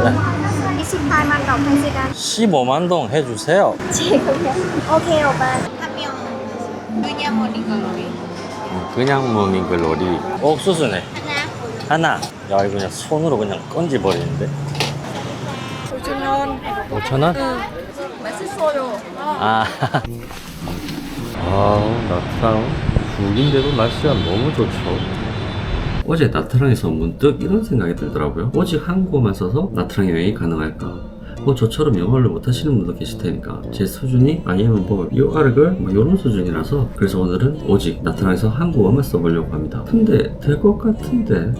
28만 đồng thôi chị Đan 15만 동 해주세요. Nhớ Ok 오빠 하명 그냥 머리가 머리 그냥 먹는 글로리. 옥수수네. 하나 하나. 야, 이거 그냥 손으로 그냥 건지버리는데. 5천원 5천원? 맛있어요 아. 아, 나트랑 북인데도 날씨가 너무 좋죠. 어제 나트랑에서 문득 이런 생각이 들더라고요. 오직 한국어만 써서 나트랑 여행이 가능할까? 뭐 저처럼 영어를 못하시는 분도 계실 테니까 제 수준이 아니면 뭐 요아르글 뭐 이런 수준이라서 그래서 오늘은 오직 나트랑에서 한국어만 써보려고 합니다. 근데 될 것 같은데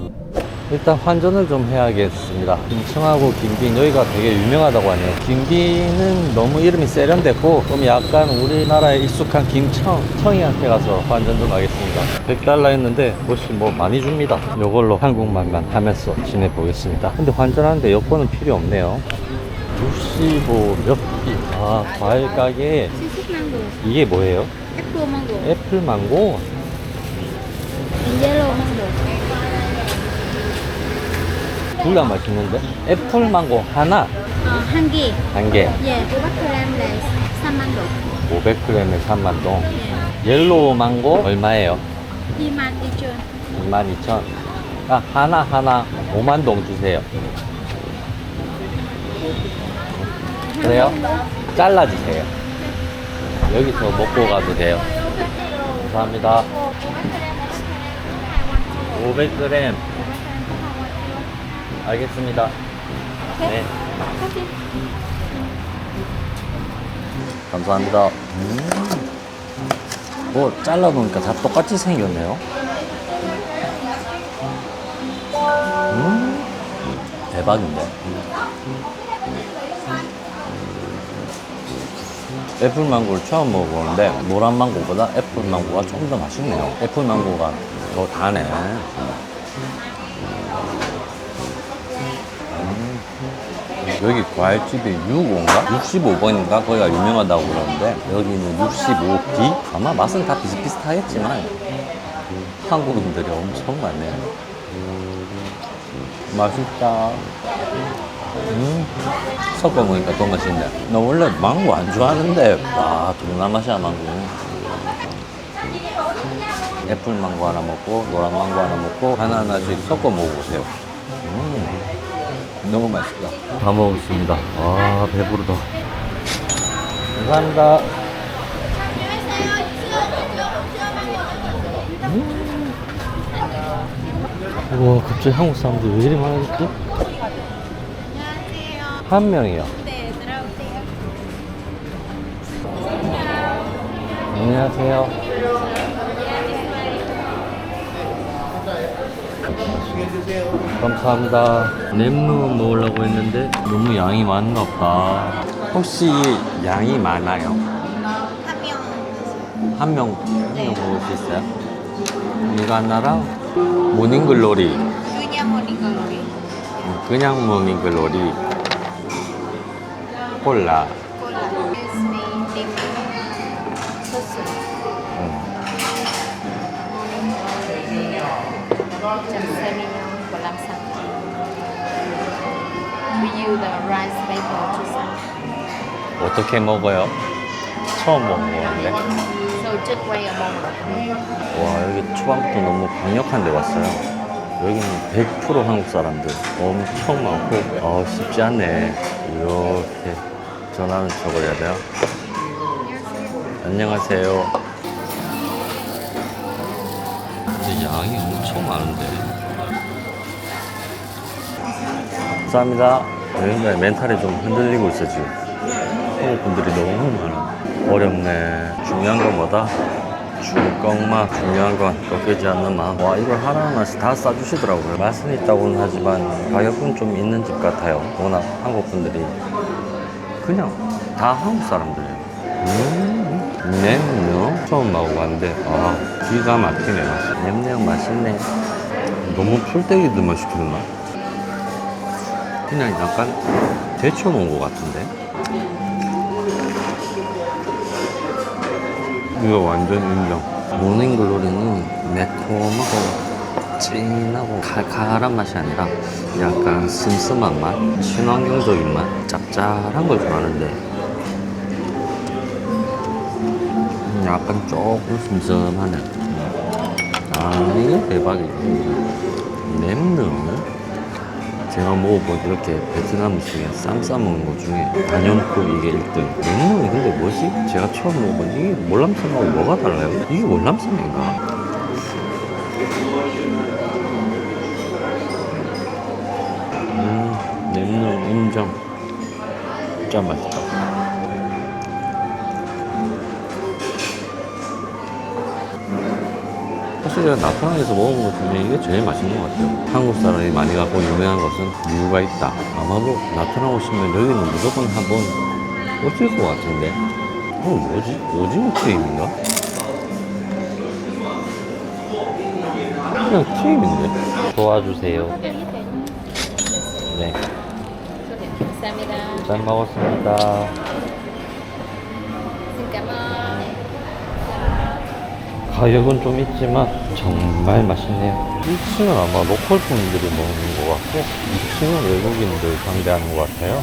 일단 환전을 좀 해야겠습니다. 김청하고 김빈 여기가 되게 유명하다고 하네요. 김빈은 너무 이름이 세련됐고 좀 약간 우리나라에 익숙한 김청 청이한테 가서 환전 좀 하겠습니다. 100달러 했는데 훨씬 뭐 많이 줍니다. 이걸로 한국말만 하면서 지내보겠습니다. 근데 환전하는데 여권은 필요 없네요. 65몇 개. 아 과일 가게 이게 뭐예요? Apple mango 애플 망고 mango 둘다 맛있는데 애플 망고 하나 Ờ, 한 개. 한 개. Yeah, 500g là 3만 đồng 500g에 3만 동. Yeah 옐로우 망고 얼마예요? 2만 2천 22,000. 아, 하나 하나 5만 동 주세요. 그래요? 잘라주세요. 여기서 먹고 가도 돼요. 감사합니다. 500g. 알겠습니다. 네. 감사합니다. 음. 뭐 잘라보니까 다 똑같이 생겼네요. 음, 대박인데. 애플 망고를 처음 먹어보는데 노란 망고보다 애플 망고가 좀 더 맛있네요. 애플 망고가 더 다네. 여기 과일집이 65인가? 65번인가? 거기가 유명하다고 그러는데 여기는 65B? 아마 맛은 다 비슷비슷하겠지만 한국인들이 엄청 많네요. 맛있다. 음, 섞어 먹으니까 더 맛있네. 나 원래 망고 안 좋아하는데, 아, 동남아시아 망고. 애플 망고 하나 먹고, 노란 망고 하나 먹고, 하나하나씩 섞어 먹어보세요. 음, 너무 맛있다. 다 먹었습니다. 아, 배부르다. 감사합니다. 우와 갑자기 한국 사람들 왜 이리 많아졌지? 한 명이요 네 들어오세요 안녕하세요 감사합니다. 랩루 먹으려고 했는데 너무 양이 많나 보다. 혹시 양이 많아요? 하명 한 명, 한 네. 명 먹을 수 있어요? 이거 하나랑 모닝글로리. 그냥 머리. 그냥 모닝글로리. 콜라 The rice paper to serve. 어떻게 먹어요? 처음 먹어보는데? So just wait a moment 와 여기 초반부터 너무 강력한 데 왔어요. 여기는 100% 한국 사람들. 엄청 많고 어 쉽지 않네. 이렇게 전화는 쳐버려야 돼요? 안녕하세요. 근데 양이 엄청 많은데. 감사합니다 여기가 멘탈이 좀 흔들리고 있어 지금. 한국 분들이 너무 많아. 어렵네. 중요한 건 뭐다? 줄 것만 중요한 건 꺾이지 않는 마음. 와 이걸 하나하나씩 다 싸주시더라고요. 맛은 있다고는 하지만 가격은 좀 있는 집 같아요. 워낙 한국 분들이 그냥 다 한국 사람들이에요. 음, 냄새요? 처음 먹어봤는데 아 기가 막히네 맛 냄새가 맛있네. 너무 풀떼기들만 시켰나? 그냥 약간 데쳐 놓은 것 같은데? 이거 완전 인정. 모닝글로리는 매콤하고 진하고 칼칼한 맛이 아니라 약간 슴슴한 맛, 친환경적인 맛, 짭짤한 걸 좋아하는데. 음, 약간 조금 슴슴하네. 아, 이게 대박이다. 냄새는 제가 먹어본 이렇게 베트남 음식에 쌈 싸먹는 것 중에 단연코 이게 1등. 냉면이 근데 뭐지? 제가 처음 먹어본 이게 월남쌈하고 뭐가 달라요? 이게 월남쌈인가? 음, 냉면 인정. 진짜 맛있다. 사실 제가 나트랑에서 먹은 것 중에 이게 제일 맛있는 것 같아요. 한국 사람이 많이 갖고 유명한 것은 이유가 있다. 아마도 나트랑 오시면 여기는 무조건 한번 오실 것 같은데. 어, 뭐지? 오징어 튀김인가? 그냥 튀김인데. 도와주세요. 네. 감사합니다. 잘 먹었습니다. 가격은 좀 있지만 정말 맛있네요. 1층은 아마 로컬 분들이 먹는 것 같고 2층은 외국인들 상대하는 것 같아요.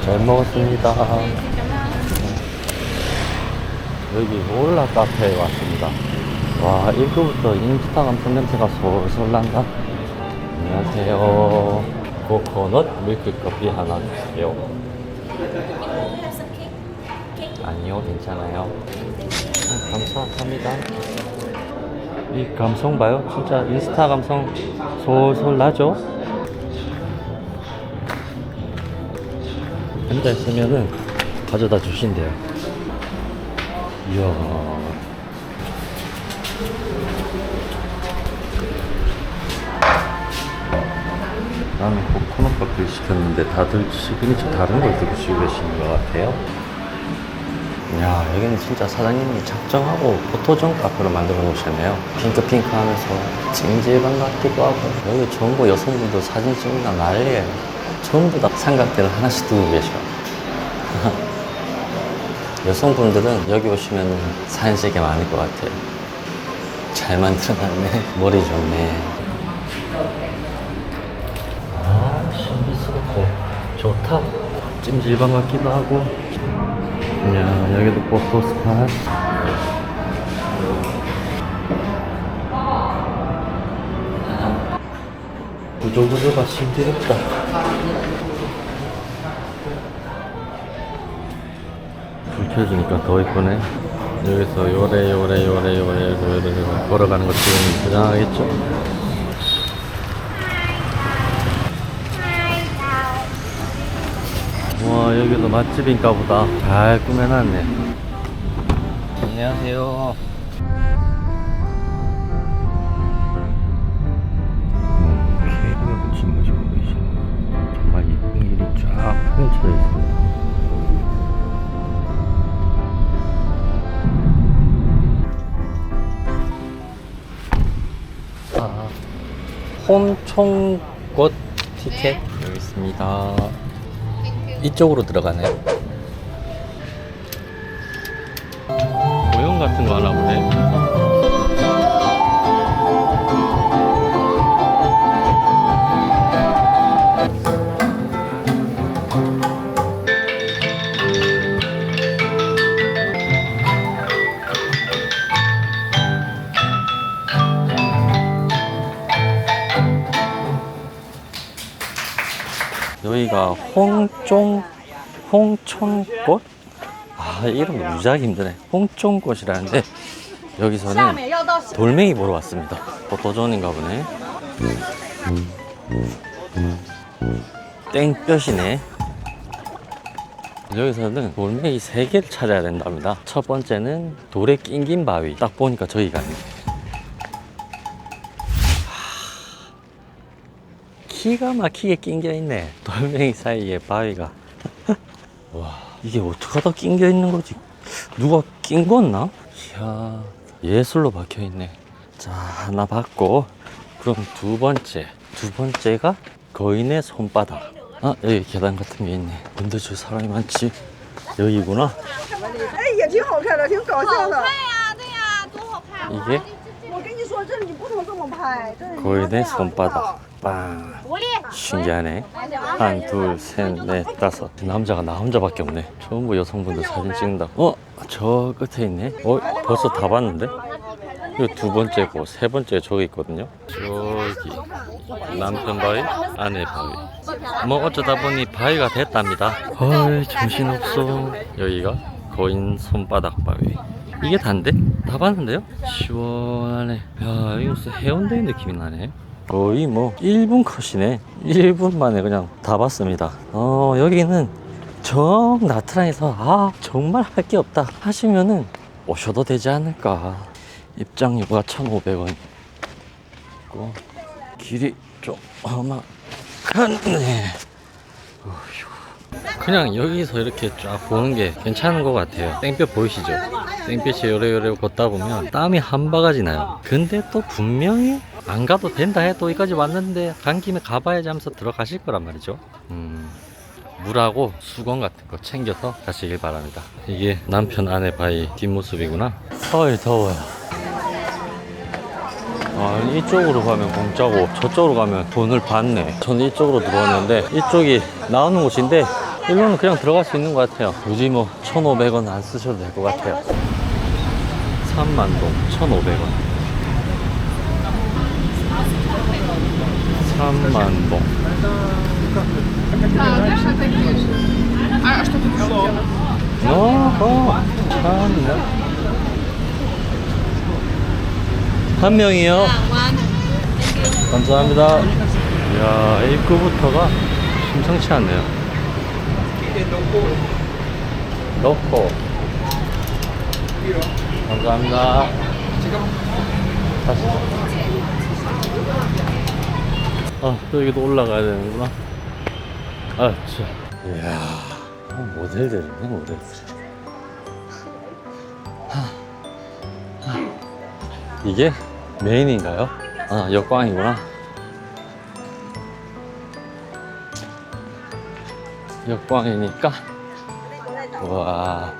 잘 먹었습니다. 여기 롤라 카페에 왔습니다. 와 입구부터 인스타 감성 냄새가 솔솔 난다. 안녕하세요. 코코넛 밀크 커피 하나 주세요. 아니요, 괜찮아요. 감사합니다. 이 감성 봐요. 진짜 인스타 감성 솔솔 나죠? 앉아 있으면은 가져다 주신대요. 이야. 나는 코코넛 커피를 시켰는데 다들 시그니처 다른 걸 드시고 계시는 것 같아요. 야 여기는 진짜 사장님이 작정하고 포토존 카페로 만들어 놓으셨네요. 핑크핑크 하면서 찜질방 같기도 하고 여기 전부 여성분들 사진 찍는다 난리예요. 전부 다 삼각대를 하나씩 두고 계셔. 여성분들은 여기 오시면 사진 찍기 많을 것 같아요. 잘 만들어놨네. 머리 좋네. 아 신비스럽고 좋다. 찜질방 같기도 하고 야, 여기도 포토 스팟. 구조구조가 신기했다. 불 켜지니까 더 이쁘네. 여기서 요래 요래 요래 요래 요래 요래 걸어가는 거 찍으면 부장하겠죠? 와 여기도 맛집인가 보다. 잘 꾸며놨네. 안녕하세요. 케이크를 붙인 거 지고 계시네 정말 이쁜 길이 쫙 펼쳐져 있습니다. 아, 홈총꽃 티켓 여기 있습니다 이쪽으로 들어가네요. 홍종 홍촌꽃? 아 이름 유지하기 힘드네. 홍촌꽃이라는데 여기서는 돌멩이 보러 왔습니다. 포토존인가 보네. 땡볕이네. 여기서는 돌멩이 세 개를 찾아야 된답니다. 첫 번째는 돌에 낑긴 바위. 딱 보니까 저기가 있네. 기가 막히게 낑겨 있네. 돌멩이 사이에 바위가. 와 이게 어떻게 하다 낑겨 있는 거지? 누가 낀 건나? 이야 예술로 박혀 있네. 자 하나 받고. 그럼 두 번째. 두 번째가 거인의 손바닥. 아 여기 계단 같은 게 있네. 근데 저 사람이 많지. 여기구나. 이게? 说， 说这你不能这么拍，这是你要这 고인의 样 손바닥 빵 신기하네 한, 둘, 셋, 넷, 다섯 남자가 나 혼자밖에 없네 전부 여성분들 사진 찍는다 어? 저 끝에 있네 어? 벌써 다 봤는데? 이거 두 번째고 세 번째 저기 있거든요 저기 남편 바위 아내 바위 뭐 어쩌다 보니 바위가 됐답니다 헐 정신없어 여기가 거인 손바닥 바위 이게 단데? 다 봤는데요? 시원하네 야 이거 무슨 해운대 느낌이 나네 거의 뭐 1분 컷이네 1분 만에 그냥 다 봤습니다 어 여기는 정 나트랑에서 아 정말 할 게 없다 하시면은 오셔도 되지 않을까 입장료가 1,500원 있고 길이 좀 험악하네 어휴. 그냥 여기서 이렇게 쫙 보는 게 괜찮은 것 같아요. 땡볕 보이시죠? 땡볕이 요래요래 걷다 보면 땀이 한 바가지 나요. 근데 또 분명히 안 가도 된다 해도 여기까지 왔는데 간 김에 가봐야지 하면서 들어가실 거란 말이죠. 음, 물하고 수건 같은 거 챙겨서 가시길 바랍니다. 이게 남편 아내 바위 뒷모습이구나. 어이 더워요. 아, 이쪽으로 가면 공짜고 저쪽으로 가면 돈을 받네. 저는 이쪽으로 들어왔는데 이쪽이 나오는 곳인데 일로는 그냥 들어갈 수 있는 것 같아요. 굳이 뭐 1,500원 안 쓰셔도 될 것 같아요. 3만동 1,500원. 3만동. 어허, 참나. 한 명이요. 감사합니다. 이야, 입구부터가 심상치 않네요. 넣고. 감사합니다. 다시. 아, 또 여기도 올라가야 되는구나. 아, 참. 이야, 어, 모델들이네, 모델들. 이게 메인인가요? 아, 역광이구나. 역광이니까. 와,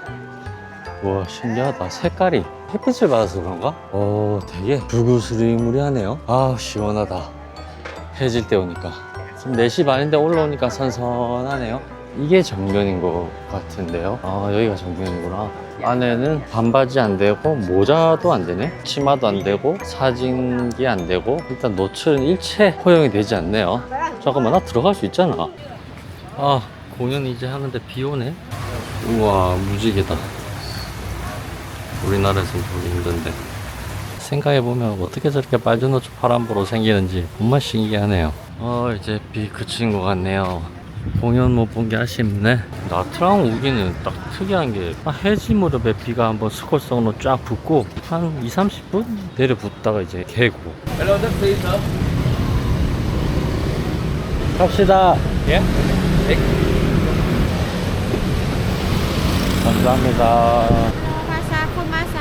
와, 신기하다. 색깔이 햇빛을 받아서 그런가? 오, 되게 불구스리무리하네요. 아, 시원하다. 해질 때 오니까. 지금 4시 반인데 올라오니까 선선하네요. 이게 정면인 것 같은데요. 아, 여기가 정면이구나. 안에는 반바지 안 되고 모자도 안 되네. 치마도 안 되고 사진기 안 되고 일단 노출은 일체 허용이 되지 않네요. 잠깐만 나 들어갈 수 있잖아. 아 공연 이제 하는데 비 오네. 우와 무지개다. 우리나라에서는 보기 힘든데. 생각해보면 어떻게 저렇게 빨주 노초 파란보로 생기는지 정말 신기하네요. 어 이제 비 그친 것 같네요. 공연 못 본 게 아쉽네. 나트랑 오기는 딱 특이한 게 아, 해지 무렵에 비가 한번 스콜성으로 쫙 붙고 한 2, 30분 내려 붙다가 이제 개고. 갑시다. 예? 감사합니다. Không masa.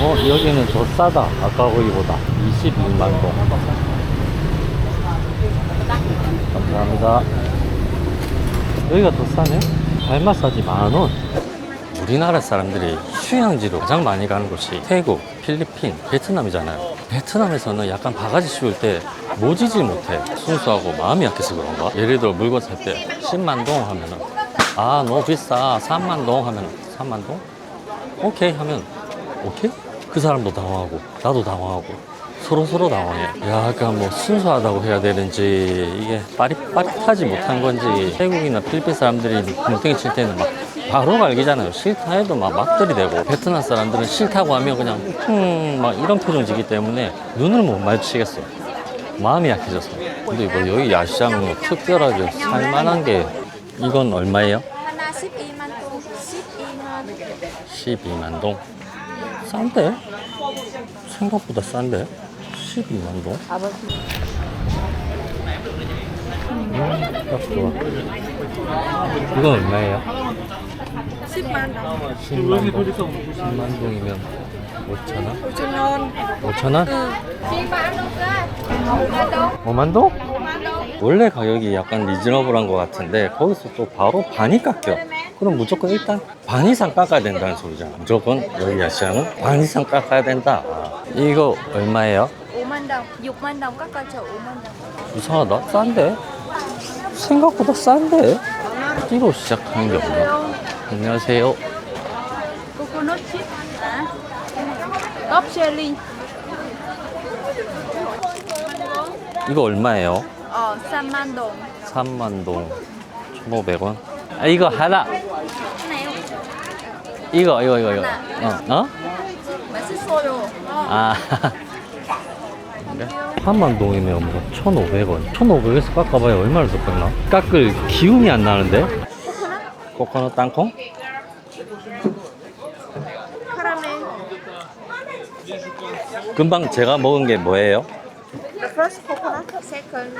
어, 여기는 더 싸다. 아까 거기보다. 22만 동. 감사합니다. 여기가 더 싸네? 발 마사지 만 원. 우리나라 사람들이 휴양지로 가장 많이 가는 곳이 태국, 필리핀, 베트남이잖아요. 베트남에서는 약간 바가지 씌울 때 모지지 못해. 순수하고 마음이 약해서 그런가? 예를 들어 물건 살 때 10만 동 하면은 아, 너무 비싸. 3만 동 하면 3만 동? 오케이 하면 오케이? 그 사람도 당황하고 나도 당황하고 서로 서로 당황해. 약간 뭐 순수하다고 해야 되는지 이게 빠릿빠릿하지 못한 건지 태국이나 필리핀 사람들이 뭉탱이 칠 때는 막 바로 갈기잖아요. 싫다 해도 막 막 들이대고 베트남 사람들은 싫다고 하면 그냥 흠막 이런 표정 지기 때문에 눈을 못 마주치겠어. 마음이 약해졌어. 근데 뭐 여기 야시장 뭐 특별하게 살만한 게 이건 얼마예요? Hana 12만 동. 12만. 12만 동. 싼데? 생각보다 싼데? 12만 동? 음, 딱 좋아. 이건 얼마예요? 10만 동. 10만 동. 10만 동이면 5천 원? 5천 원. 5천 원? Chị bán đâu cơ? 5만 동? 5만 đồng. 원래 가격이 약간 리즈너블한 것 같은데 거기서 또 바로 반이 깎여. 그럼 무조건 일단 반 이상 깎아야 된다는 소리잖아. 무조건 여기 아시아는 반 이상 깎아야 된다. 이거 얼마예요? 5만 동, 6만 동 깎아줘 5만 동. 이상하다. 싼데? 생각보다 싼데? 띠로 시작하는 게 없나? 안녕하세요. 코코넛 칩. 컵 젤리. 이거 얼마예요? 어, 3만 동. 3만 동 1,500원. 아, 이거 하나. 이거, 이거, 이거, 이거. 어? 어? 맛있어요. 어. 아. 그래? 한만 동이면 뭐 1,500원. 1,500에서 깎아봐야 얼마를 더 깎나? 깎을 기운이 안 나는데? 코코넛 땅콩? 카라멜. 금방 제가 먹은 게 뭐예요? The first coconut, second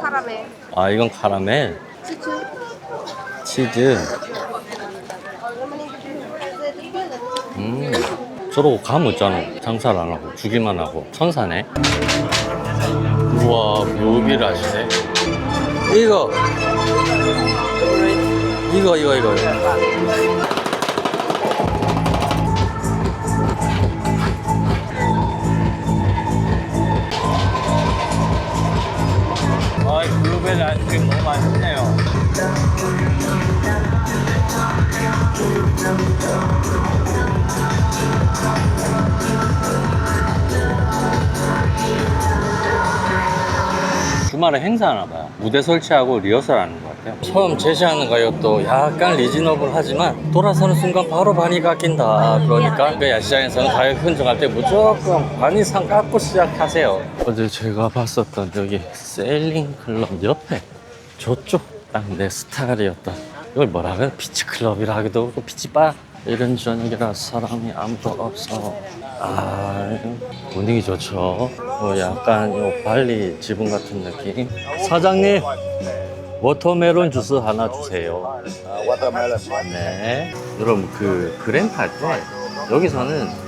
caramel. 아, 이건 카라멜. 치즈. 치즈. 음, 저러고 감 없잖아. 장사를 안 하고, 주기만 하고. 천사네. 우와, 묘기를 하시네. 이거. 이거, 이거, 이거. 주말에 행사하나 봐요. 무대 설치하고 리허설 하는 것 같아요. 처음 제시하는 가격도 약간 리즈너블 하지만 돌아서는 순간 바로 반이 깎인다. 그러니까 그 야시장에서는 가격 흔적할 때 무조건 반 이상 깎고 시작하세요. 어제 제가 봤었던 여기 셀링 클럽 옆에 저쪽 딱 내 스타일이었던 이걸 뭐라 그래? 피치 클럽이라 하기도 하고 피치바 이런 저녁이라 사람이 아무도 없어. 아 분위기 좋죠? 어, 약간 요 발리 지붕 같은 느낌? 사장님 워터멜론 주스 하나 주세요. 네. 여러분 그탈때 여기서는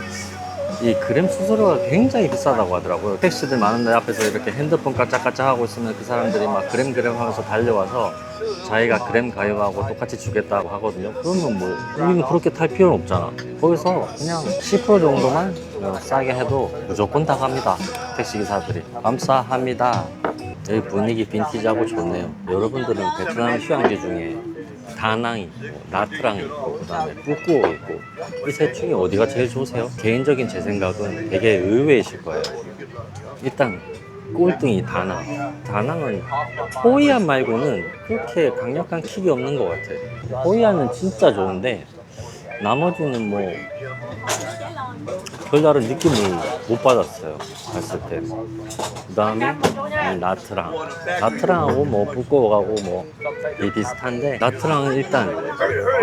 이 그램 수수료가 굉장히 비싸다고 하더라고요. 택시들 많은 데 앞에서 이렇게 핸드폰 까짝까짝 하고 있으면 그 사람들이 막 그램 그램 하면서 달려와서 자기가 그램 가입하고 똑같이 주겠다고 하거든요. 그러면 뭐 우리는 그렇게 탈 필요는 없잖아. 거기서 그냥 10% 정도만 뭐 싸게 해도 무조건 다 갑니다. 택시 기사들이. 감사합니다. 여기 분위기 빈티지하고 좋네요. 여러분들은 베트남 휴양지 중에 다낭 있고 나트랑 있고 그다음에 뿌꾸오 있고 이 셋 중에 어디가 제일 좋으세요? 개인적인 제 생각은 되게 의외이실 거예요. 일단 꼴등이 다낭. 다낭은 호이안 말고는 그렇게 강력한 킥이 없는 것 같아. 호이안은 진짜 좋은데 나머지는 뭐 별다른 느낌을 못 받았어요. 갔을 때. 그 다음에 나트랑. 나트랑하고 뭐 북고가고 뭐이 비슷한데 나트랑은 일단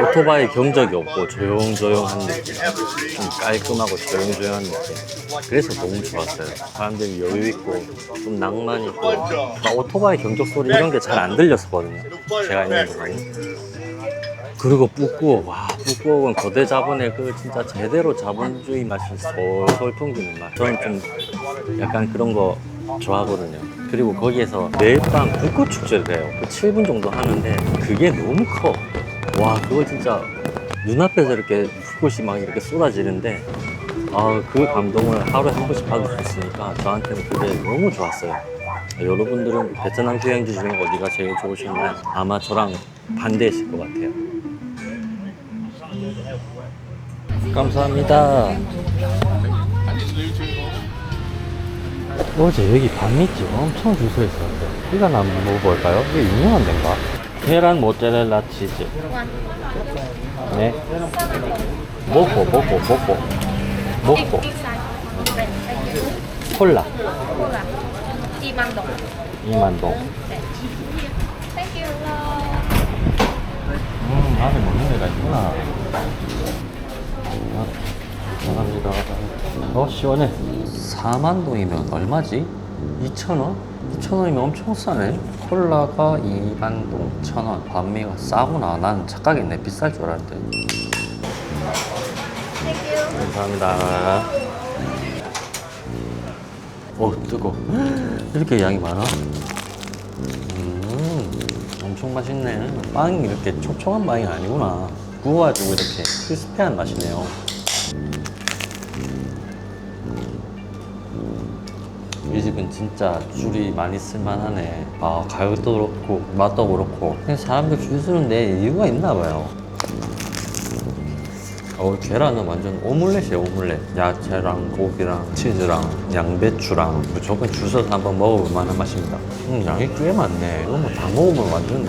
오토바이 경적이 없고 조용조용한 느낌. 좀 깔끔하고 조용조용한 느낌. 그래서 너무 좋았어요. 사람들이 여유 있고 좀 낭만 있고 막 오토바이 경적 소리 이런 게 잘 안 들렸었거든요. 제가 있는 동안은. 그리고 뿌꾸옥 와 뿌꾸옥은 거대 자본의 그 진짜 제대로 자본주의 맛이 솔솔 풍기는 맛. 저는 좀 약간 그런 거 좋아하거든요. 그리고 거기에서 매일 밤 불꽃 축제를 해요. 그 7분 정도 하는데 그게 너무 커와 그거 진짜 눈앞에서 이렇게 불꽃이 막 이렇게 쏟아지는데 아 그 감동을 하루에 한 번씩 받을 수 있으니까 저한테는 그게 너무 좋았어요. 여러분들은 베트남 휴양지 중에 어디가 제일 좋으셨나요? 아마 저랑 반대이실 것 같아요 감사합니다. 어제 여기 반미집 엄청 줄서 있었는데 이거 한번 먹어볼까요? 이게 유명한 데인가? 계란 모짜렐라 치즈 네 먹고 먹고 먹고 먹고 콜라 2만 동. 2만동 음 안에 먹는 데가 있구나 아, 감사합니다 어 시원해 4만 동이면 얼마지? 2,000원? 2,000원이면 엄청 싸네 콜라가 2만 동 1,000원 반미가 싸구나 난 착각했네 비쌀 줄 알았는데 감사합니다 오 뜨거 이렇게 양이 많아? 엄청 맛있네. 빵이 이렇게 촉촉한 빵이 아니구나. 구워가지고 이렇게 크리스피한 맛이네요. 집은 진짜 줄이 많이 쓸만하네. 아, 가격도 그렇고, 맛도 그렇고. 그냥 사람들 줄 서는 데 이유가 있나 봐요. 어, 계란은 완전 오믈렛이에요, 오믈렛. 야채랑 고기랑 치즈랑 양배추랑 무조건 줄 서서 한번 먹어볼 만한 맛입니다. 음, 양이 꽤 많네. 이거 뭐 다 먹으면 완전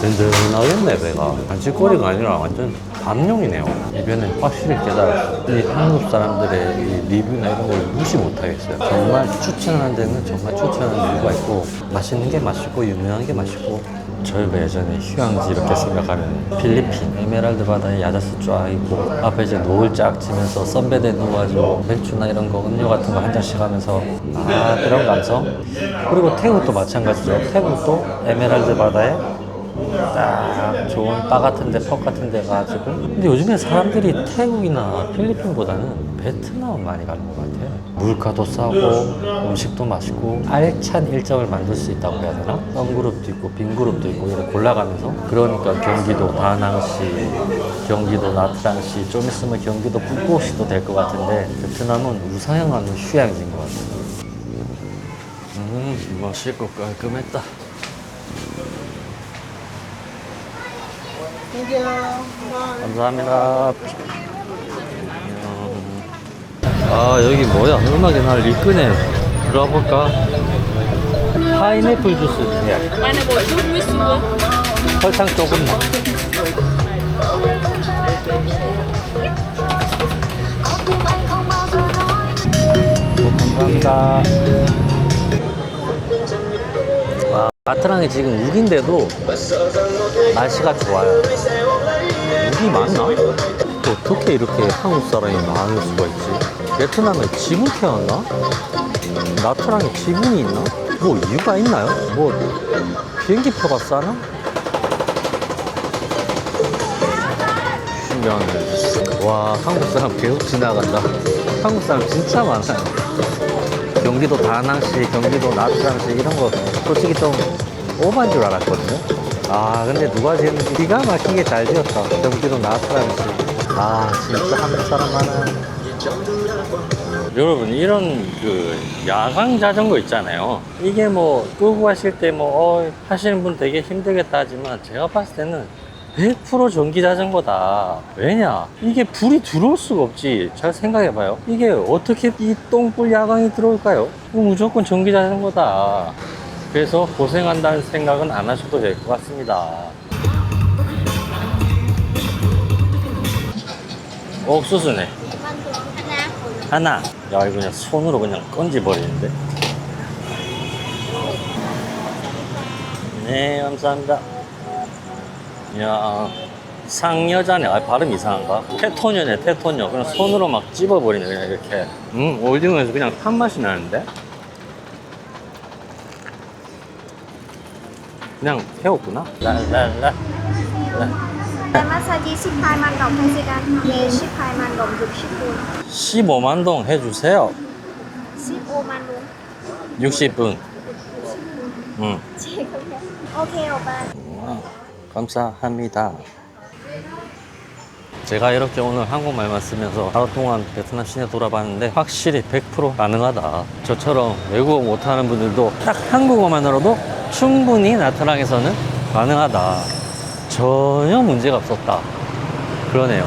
든든하겠네, 배가. 간식거리가 아니라 완전 밥용이네요. 이변에 확실히 깨달았어요. 이 한국 사람들의 이 리뷰나 이런 걸 무시 못하겠어요. 정말 추천하는 데는 정말 추천하는 이유가 있고, 맛있는 게 맛있고, 유명한 게 맛있고, 저희가 예전에 휴양지 이렇게 생각하면 필리핀 에메랄드 바다에 야자수 쫙 있고 앞에 이제 노을 쫙 지면서 선베드에 누워가지고 맥주나 이런 거 음료 같은 거 한 잔씩 하면서 아 그런 감성. 그리고 태국도 마찬가지죠. 태국도 에메랄드 바다에 딱 좋은 바 같은 데, 펍 같은 데 가지고. 근데 요즘에 사람들이 태국이나 필리핀보다는 베트남 많이 가는 것 같아요. 물가도 싸고 음식도 맛있고 알찬 일정을 만들 수 있다고 해야 되나? 썬 그룹도 있고 빈 그룹도 있고 이렇게 골라가면서. 그러니까 경기도 다낭시 경기도 나트랑시 좀 있으면 경기도 푸꾸오시도 될 것 같은데 베트남은 우상향하는 휴양지인 것 같아요. 음 멋있고 깔끔했다 감사합니다. 아 여기 뭐야? 음악이 날 이끄네. 들어가 볼까? 파인애플 주스. 예. 설탕 조금 나. 감사합니다. 와, 마트랑이 지금 6인데도 날씨가 좋아요. 우리 맞나? 어떻게 이렇게 한국 사람이 많을 수가 있지? 베트남에 지붕 태어났나? 나트랑에 지붕이 있나? 뭐 이유가 있나요? 뭐 비행기표가 싸나? 신기하네. 와 한국 사람 계속 지나간다. 한국 사람 진짜 많아요. 경기도 다낭시, 경기도 나트랑시 이런 거 솔직히 좀 오버한 줄 알았거든요. 아 근데 누가 지었는지 기가 막히게 잘 지었다. 경기도 나트랑시. 아 진짜 한국 사람 많아. 여러분 이런 그 야광 자전거 있잖아요. 이게 뭐 끌고 가실 때 뭐 어, 하시는 분 되게 힘들겠다 하지만 제가 봤을 때는 100% 전기 자전거다. 왜냐? 이게 불이 들어올 수가 없지. 잘 생각해 봐요. 이게 어떻게 이 똥불 야광이 들어올까요? 무조건 전기 자전거다. 그래서 고생한다는 생각은 안 하셔도 될 것 같습니다. 옥수수네. 하나. 야, 이거 그냥 손으로 그냥 건지버리는데. 네, 감사합니다. 야 상여자네. 아, 발음 이상한가? 테토녀네, 테토녀. 그냥 손으로 막 찝어버리네, 그냥 이렇게. 음, 오징어에서 그냥 탄 맛이 나는데? 그냥 태웠구나? 랄랄라. 마사지 18만 đồng hay sigan? 네, 18만 đồng được 10분. 15만 동 해주세요. 15만 동. 60분. 응. 오케이, 오빠. 와, 감사합니다. 제가 이렇게 오늘 한국말만 쓰면서 하루 동안 베트남 시내 돌아봤는데 확실히 100% 가능하다. 저처럼 외국어 못하는 분들도 딱 한국어만으로도 충분히 나트랑에서는 가능하다. 전혀 문제가 없었다. 그러네요.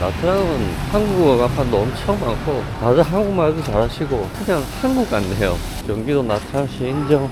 나트랑은 한국어 가 판도 엄청 많고 다들 한국말도 잘하시고 그냥 한국 같네요. 경기도 나트랑시 인정.